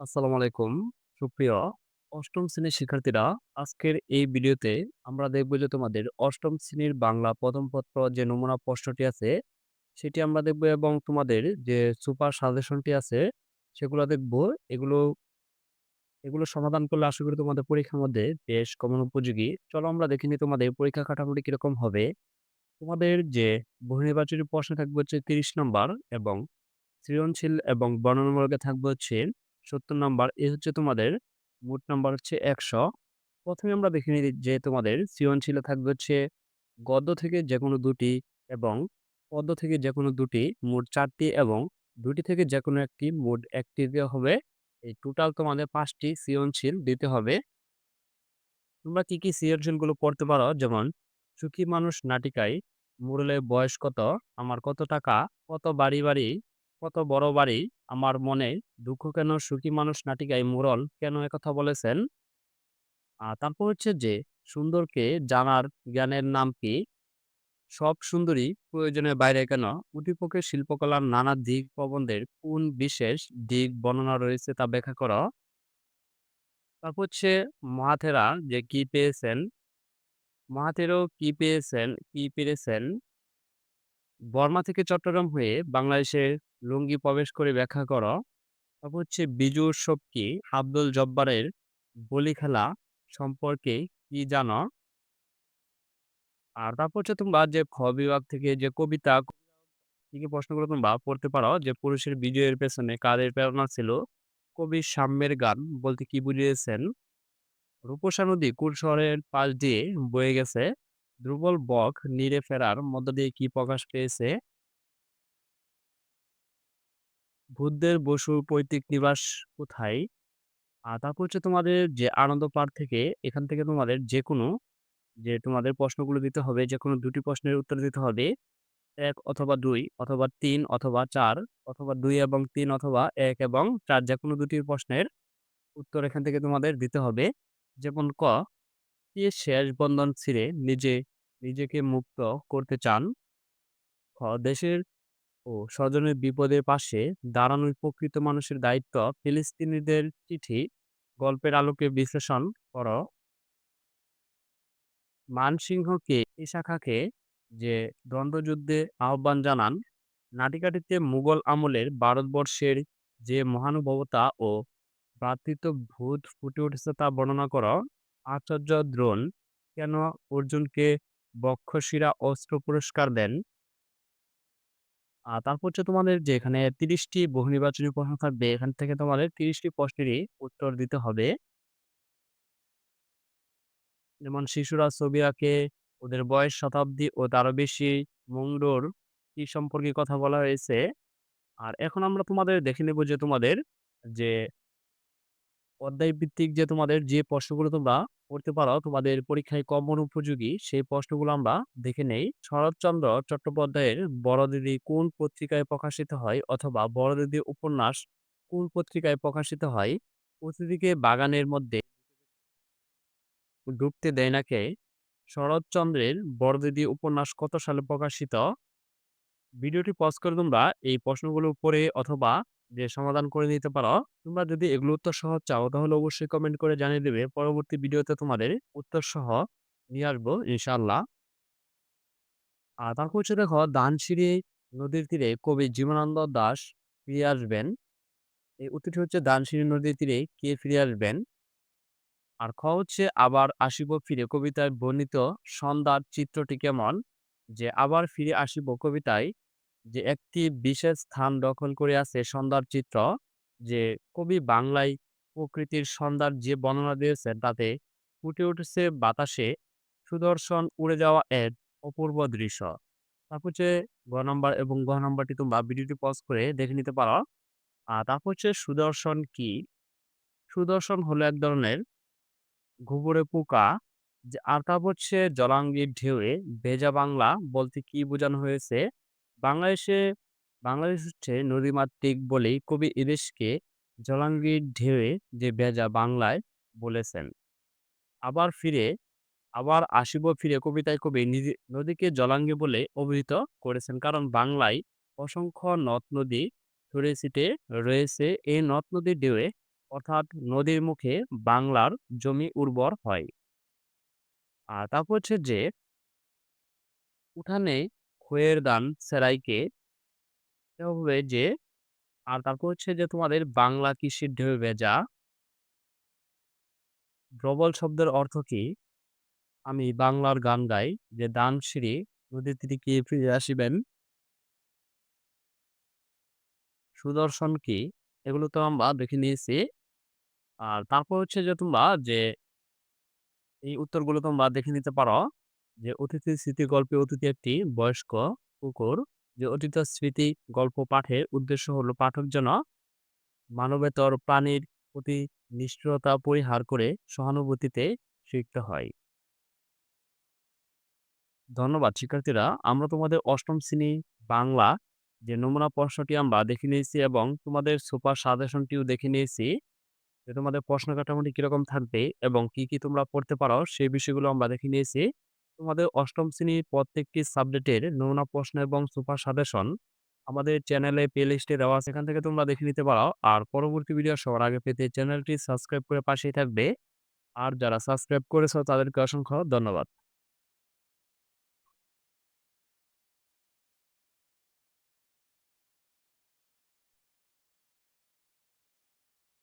আসসালামু আলাইকুম। সুপ্রিয় অষ্টম শ্রেণির শিক্ষার্থীরা, আজকের এই ভিডিওতে আমরা দেখব যে তোমাদের অষ্টম শ্রেণির বাংলা প্রথম পত্র যে নমুনা প্রশ্নটি আছে, সেটি আমরা দেখব এবং তোমাদের যে সুপার সাজেশনটি আছে, সেগুলো দেখব। এগুলো এগুলো সমাধান করলে আশা করি তোমাদের পরীক্ষার মধ্যে বেশ কমন উপযোগী। চলো আমরা দেখিনি তোমাদের পরীক্ষা কাঠামোটি কীরকম হবে। তোমাদের যে বহুনির্বাচনী প্রশ্ন থাকবে হচ্ছে তিরিশ নম্বর এবং সৃজনশীল এবং বর্ণনামূলকে থাকবে হচ্ছে ৭০ নাম্বার। এ হচ্ছে তোমাদের মোট নাম্বার হচ্ছে একশো প্রথমে আমরা দেখে নিই যে তোমাদের সৃজনশীলে থাকবে হচ্ছে গদ্য থেকে যেকোনো ২ টি এবং পদ্য থেকে যেকোনো ২ টি, মোট ৪ টি এবং দুটি থেকে যেকোনো ১ টি, মোট ১ টি দেওয়া হবে। এই টোটাল তোমাদের পাঁচটি সৃজনশীল দিতে হবে। তোমরা কি, কি সৃজনশীলগুলো পড়তে পারো? যেমন, সুখী মানুষ নাটিকায় মোড়লের বয়স কত? আমার কত টাকা? কত বাড়ি, বাড়ি? কত বড় বাড়ি? আমার মনে দুঃখ কেন? সুখী মানুষ নাটিকায় মোড়ল কেন একথা বলেছেন? তারপর হচ্ছে যে, সুন্দরকে জানার জ্ঞানের নাম কি? সব সুন্দরী প্রয়োজনের বাইরে কেন? উদ্দীপকের শিল্পকলার নানা দিক প্রবন্ধের কোন বিশেষ দিক বর্ণনা রয়েছে তা ব্যাখ্যা কর। তারপর হচ্ছে মহাথেরা যে কি পেয়েছেন? মহাথেরো কি পেয়েছেন কি পেরেছেন? বর্মা থেকে চট্টগ্রাম হয়ে বাংলাদেশে লুঙ্গি প্রবেশ করে ব্যাখ্যা কর। হচ্ছে বিজু উৎসব কি? আব্দুল জব্বারের বলি খেলা সম্পর্কে কি জানো? আর তারপর হচ্ছে তোমরা যে খ বিভাগ থেকে যে কবিতা কি, কি প্রশ্নগুলো তোমরা পড়তে পারো যে পুরুষের বিজয়ের পেছনে কাদের প্রেরণা ছিল? কবি সাম্যের গান বলতে কি বুঝিয়েছেন? রূপসা নদী কোন শহরের পাশ দিয়ে বয়ে গেছে? দুর্বল বক নীড়ে ফেরার মধ্য দিয়ে কি প্রকাশ পেয়েছে? বুদ্ধের বসুর পৈতৃক নিবাস কোথায়? আর তারপর হচ্ছে তোমাদের যে আনন্দ পার্ক থেকে এখান থেকে তোমাদের যেকোনো যে তোমাদের প্রশ্নগুলো দিতে হবে, যেকোনো ২ টি প্রশ্নের উত্তর দিতে হবে। এক অথবা দুই অথবা তিন অথবা চার অথবা দুই এবং তিন অথবা এক এবং চার যেকোনো ২ টি প্রশ্নের উত্তর এখান থেকে তোমাদের দিতে হবে। যেমন কে শেষ বন্ধন ছিঁড়ে নিজে নিজেকে মুক্ত করতে চান? দেশের ও স্বজনের বিপদের পাশে দাঁড়ানোর প্রকৃত মানুষের দায়িত্ব। ফিলিস্তিনিদের চিঠি গল্পের আলোকে বিশ্লেষণ কর। মানসিংহকে এ শাখাকে যে দ্বন্দ্বযুদ্ধে আহ্বান জানান, নাটিকাটিতে মুঘল আমলের ভারতবর্ষের যে মহানুভবতা ও ভূত ফুটে উঠেছে তা বর্ণনা কর। আচার্য দ্রোণ কেন অর্জুনকে বক্ষশিরা অস্ত্র পুরস্কার দেন? আর তারপর হচ্ছে তোমাদের যে এখানে ৩০ টি বহুনির্বাচনী প্রশ্ন থাকবে। এখান থেকে তোমাদের ৩০ টি প্রশ্নেরই উত্তর দিতে হবে। যেমন শিশুরা ছবি আঁকে, ওদের বয়স শতাব্দী ও তারও বেশি, মংডুর কি সম্পর্কে কথা বলা হয়েছে। আর এখন আমরা তোমাদের দেখে নেব যে তোমাদের যে অধ্যায় ভিত্তিক যে তোমাদের যে প্রশ্নগুলো তোমরা পড়তে পারো, তোমাদের পরীক্ষায় কমন উপযোগী সেই প্রশ্নগুলো আমরা দেখে নেই। শরৎচন্দ্র চট্টোপাধ্যায়ের বড়দিদি কোন পত্রিকায় প্রকাশিত হয়? অথবা বড়দিদি উপন্যাস কোন পত্রিকায় প্রকাশিত হয়? অতিথিকে বাগানের মধ্যে ডুবতে দেয় না কে? শরৎচন্দ্রের বড়দিদি উপন্যাস কত সালে প্রকাশিত? ভিডিওটি পজ করে তোমরা এই প্রশ্নগুলো পড়ে অথবা যে সমাধান করে নিতে পারো। তোমরা যদি এগুলো উত্তর সহ চাও, তাহলে অবশ্যই কমেন্ট করে জানিয়ে দিবে। পরবর্তী ভিডিওতে তোমাদের উত্তর সহ নিয়ে আসব, ইনশাআল্লাহ। আর তারপর হচ্ছে দেখো দানসিঁড়ি নদীর তীরে কবি জীবনানন্দ দাশ ফিরে আসবেন। এই উত্তরটি হচ্ছে দানসিঁড়ি নদীর তীরে কে ফিরে আসবেন? আর খ হচ্ছে, আবার আসিব ফিরে কবিতায় বর্ণিত সন্ধ্যার চিত্রটি কেমন? যে, আবার ফিরে আসিব কবিতায় যে একটি বিশেষ স্থান দখল করে আছে সন্ধ্যার চিত্র। যে কবি বাংলায় প্রকৃতির সন্ধ্যার যে বর্ণনা দিয়েছেন তাতে ফুটে উঠেছে বাতাসে সুদর্শন উড়ে যাওয়া এক অপূর্ব দৃশ্য। তারপর হচ্ছে গ নাম্বার এবং ঘ নাম্বারটি তোমরা ভিডিওটি পজ করে দেখে নিতে পারো। আর তারপর হচ্ছে সুদর্শন কি? সুদর্শন হলো এক ধরনের ঘুঘুরে পোকা। যে আর তারপর হচ্ছে জলাঙ্গির ঢেউয়ে ভেজা বাংলা বলতে কি বোঝানো হয়েছে? বাংলাদেশে, বাংলাদেশ হচ্ছে নদীমাতৃক বলেই কবি এদেশকে জলাঙ্গির ঢেউয়ে যে ভেজা বাংলায় বলেছেন। আবার ফিরে, আবার আসিব ফিরে কবিতায় কবি নিজে, নদীকে জলাঙ্গি বলে অভিহিত করেছেন। কারণ বাংলায় অসংখ্য নদ-নদী ছড়িয়ে ছিটিয়ে রয়েছে। এই নদ-নদীর ঢেউয়ে অর্থাৎ নদীর মুখে বাংলার জমি উর্বর হয়। আর তারপর হচ্ছে যে, উঠানে খইয়ের ধান সেরাইকে হবে যে, আর তারপর হচ্ছে যে তোমাদের বাংলা কৃষির ঢেউ ভেজা প্রবল শব্দের অর্থ কি? আমি বাংলার গান গাই, যে দান সিঁড়ি নদী তীরে কি ফিরে আসিবেন। সুদর্শন কি? এগুলো তো আমরা দেখে নিয়েছি। আর তারপর হচ্ছে যে তোমরা যে, এই উত্তরগুলো তোমরা দেখে নিতে পারো। যে অতীতের স্মৃতি গল্পে অতিথি একটি বয়স্ক কুকুর। যে অতীতের স্মৃতি গল্প পাঠের উদ্দেশ্য হলো পাঠক যেন মানবেতর প্রাণীর প্রতি নিষ্ঠুরতা পরিহার করে সহানুভূতিতে সিক্ত হয়। ধন্যবাদ শিক্ষার্থীরা। আমরা তোমাদের অষ্টম শ্রেণি বাংলা যে নমুনা প্রশ্নটি আমরা দেখে নিয়েছি এবং তোমাদের সুপার সাজেশনটিও দেখে নিয়েছি। যে তোমাদের প্রশ্ন কাঠামোটি কীরকম থাকবে এবং কি, কি তোমরা পড়তে পারো সেই বিষয়গুলো আমরা দেখে নিয়েছি। তোমাদের অষ্টম শ্রেণির প্রত্যেকটি সাবজেক্টের নমুনা প্রশ্ন এবং সুপার সাজেশন আমাদের চ্যানেলে প্লেলিস্টে দেওয়া আছে। এখান থেকে তোমরা দেখে নিতে পারো। আর পরবর্তী ভিডিও সবার আগে পেতে চ্যানেলটি সাবস্ক্রাইব করে পাশেই থাকবে। আর যারা সাবস্ক্রাইব করেছ তাদেরকে অসংখ্য ধন্যবাদ।